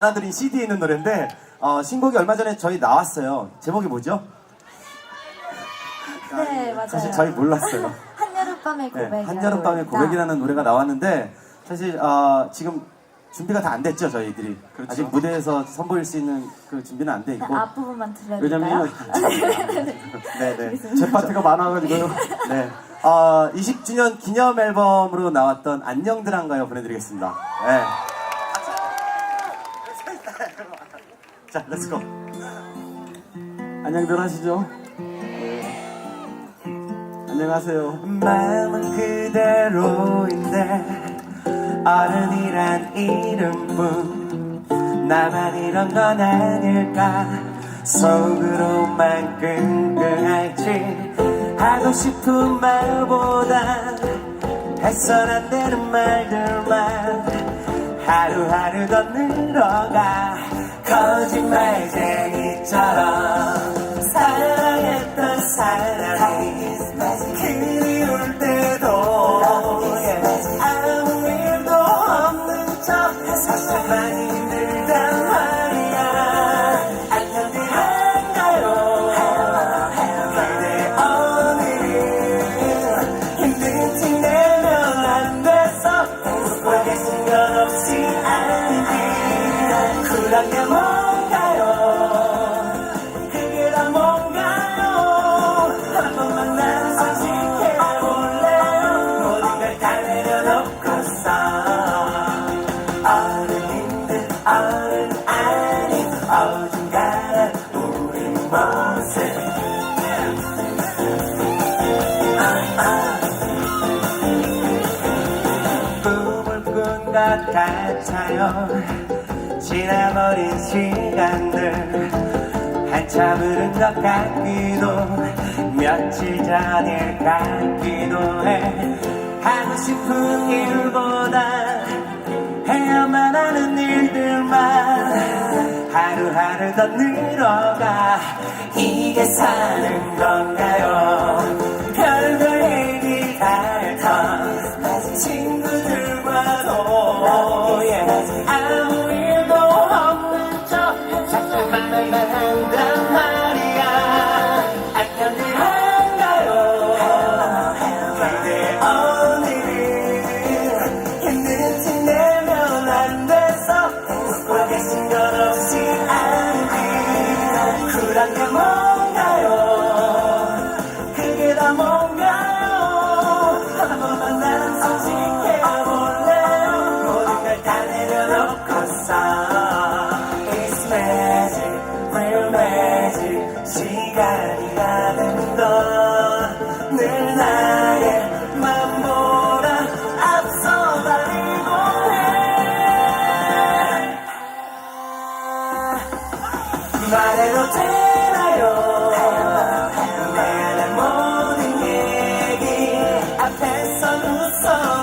하나들이 CD에 있는 노래인데 어, 신곡이 얼마 전에 저희 나왔어요. 제목이 뭐죠? 네, 맞아요. 사실 저희 몰랐어요. 한여름밤의 네, 고백이라는 한여름밤의. 고백이라는 노래가 나왔는데 사실 어, 지금 준비가 다 안 됐죠 저희들이 그렇죠. 아직 무대에서 선보일 수 있는 그 준비는 안 돼 있고 앞부분만 들려드릴까요? 왜냐면 네네 제 파트가 많아가지고요. 네. 어, 20주년 기념 앨범으로 나왔던 안녕들한가요 보내드리겠습니다. 네. 자, 렛츠고. 안녕들 하시죠. 안녕하세요. 마음은 그대로인데 어른이란 이름뿐 나만 이런 건 아닐까 속으로만 끙끙할지 하고 싶은 말보다 안 되는 말들만 하루하루 더 늘어가. 거짓말쟁이처럼 쿨한 게 뭔가요? 그게 다 뭔가요? 한 번만 난 솔직해 볼래요? 모든 걸 다 내려놓고서 어른인 듯 어른 아닌 어중간한 우리 모습. 꿈을 꾼것 같아요 지나버린 시간들. 한참 흐른 것 같기도 며칠 전일 같기도 해. 하고 싶은 일보다 해야만 하는 일들만 하루하루 더 늘어가. 이게 사는 건가요 말해도 되나요? 내가 모든 얘기 앞에서 웃어